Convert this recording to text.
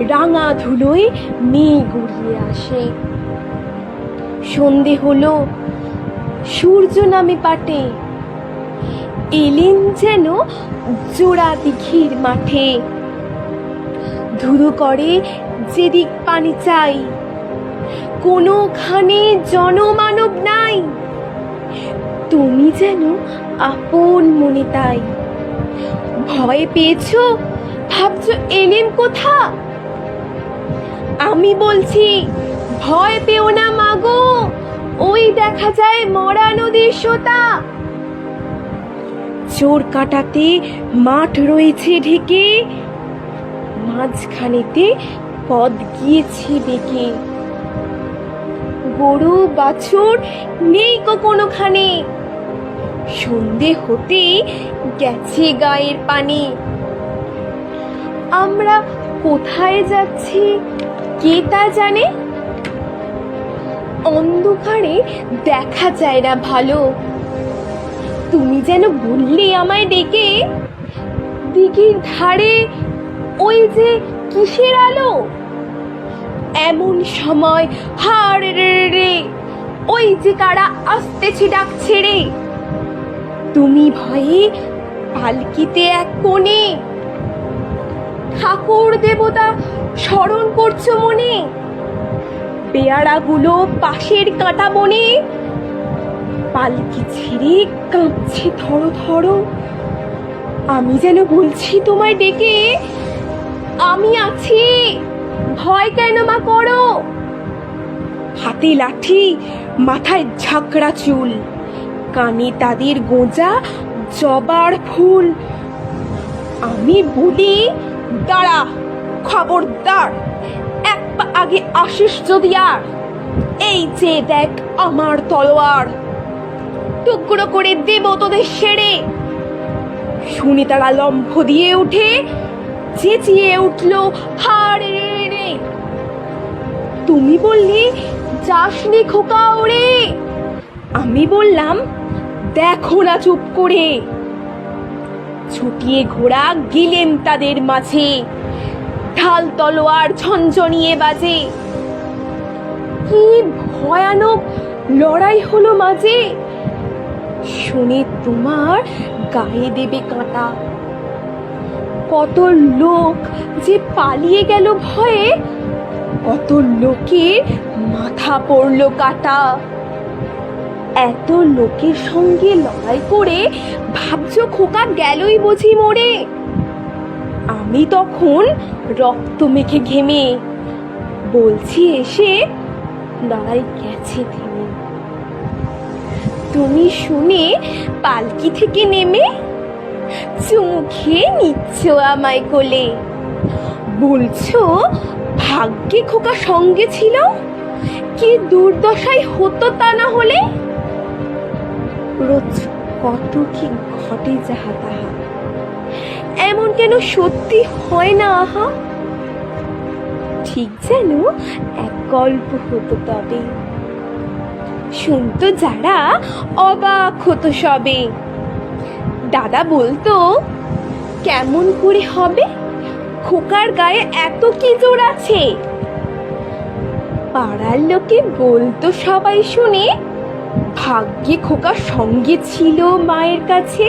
রাঙা ধুলোয় মেয়ে গড়িয়ে আসে। সন্ধে হলো, সূর্য নামে পাটে। এলেন যেন জোড়া দিঘির মাঠে। ধুধু করে যেদিক পানি চাই, কোনোখানে জনমানব নাই। তুমি যেন আপন মনে তাই। ভয় পেয়েছ, ভাবছ এলেন কোথা? আমি বলছি, ভয় পেও না মাগো ওই দেখা যায় মরা নদীর সোতা। চোর কাটাতে মাঠ রয়েছে ঢেকে। মাঝখানেতে পদ গিয়েছে বেঁকে। গরু, বাছুর নেই কো কোনোখানে। সন্ধে হতে গেছে গায়ের পানি। আমরা কোথায় যাচ্ছি, কে তা জানে? অন্ধকারে দেখা যায় না ভালো। তুমি যেন বললে আমায় ডেকে, দিঘির ধারে ওই যে কিসের আলো? এমন সময় রে রে, ওই যে কারা আসতেছি ডাক ছেড়ে। তুমি ভয়ে পালকিতে এক কোণে ঠাকুর দেবতা স্মরণ করছ মনে? পেয়ারাগুলো পাশের কাঁটা বনে? পালকি ছিঁড়ে কাঁপছে থরো থরো। আমি যেন বলছি তোমায় ডেকে, আমি আছি। ভয় কেন মা করো? হাতে লাঠি, মাথায় ঝাঁকড়া চুল, কানে তাদের গোঁজা জবার ফুল। আমি বলি দাঁড়া, খবরদার। এক পা আগে আসিস যদি আর। এই যে দেখ আমার তলোয়ার। টুকরো করে দেব তোদের সেরে। শুনে তারা লম্ফ দিয়ে উঠে চেঁচিয়ে উঠল হারে রে তুমি বললি, যাসনি খোকা ওরে আমি বললাম, দেখো না চুপ করে। ছুটিয়ে ঘোড়া গেলেন তাদের মাঝে। ঢাল তলোয়ার ঝনঝনিয়ে বাজে। কি ভয়ানক লড়াই হলো মাঝে? শুনে তোমার গায়ে দেবে কাঁটা। কত লোক যে পালিয়ে গেল ভয়ে, কত লোকের মাথা পড়ল কাটা। এত লোকের সঙ্গে লড়াই করে ভাবছ খোকা গেলই বুঝি মরে? আমি তখন রক্ত মেখে ঘেমে বলছি এসে লড়াই গেছে থেমে তুমি শুনে পালকি থেকে নেমে চুমু খেয়ে নিচ্ছ আমায় কোলে। বলছো ভাগ্যে খোকা সঙ্গে ছিল? কি দুর্দশাই হতো তা না হলে? রোজ কত কি ঘটে যাহা তাহা। এমন কেন সত্যি হয় না, আহা? ঠিক যেন এক গল্প হতো তবে। শুনতো যারা, অবাক হতো সবে। দাদা বলতো, কেমন করে হবে? খোকার গায়ে এত কি জোর আছে? পাড়ার লোকে বলতো সবাই শুনে ভাগ্যে খোকা সঙ্গে ছিল মায়ের কাছে?